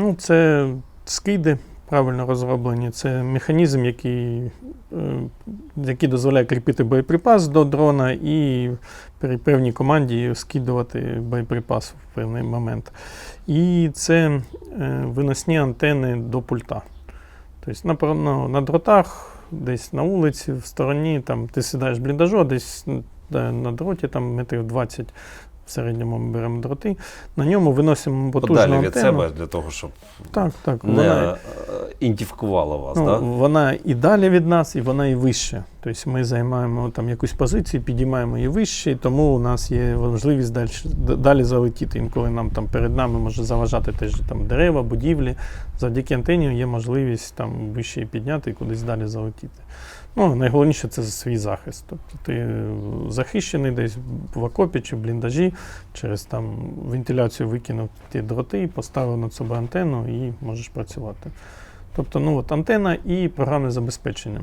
Ну, це скиди правильно розроблені. Це механізм, який, е, який дозволяє кріпити боєприпас до дрона і при певній команді скидувати боєприпас в певний момент. І це е, виносні антени до пульта. Тобто на, на, на дротах, десь на вулиці, в стороні, там, ти сідаєш в бліндажу, десь на дроті, там метрів 20 в середньому ми беремо дроти. На ньому виносимо потужну Подалі від антенну. себе для того, щоб Так, так. не Вона, ідентифікувала вас. ну, да? вона і далі від нас, і вона і вище. Тобто ми займаємо там якусь позицію, підіймаємо її вище, і тому у нас є можливість далі, далі залетіти. Інколи нам там перед нами може заважати теж там дерева, будівлі. Завдяки антені є можливість там вище підняти і кудись далі залетіти. Ну, найголовніше це свій захист. Тобто ти е, захищений десь в окопі чи в бліндажі, через там вентиляцію викинув ті дроти, поставив над собою антенну і можеш працювати. Тобто, ну от антена і програмне забезпечення.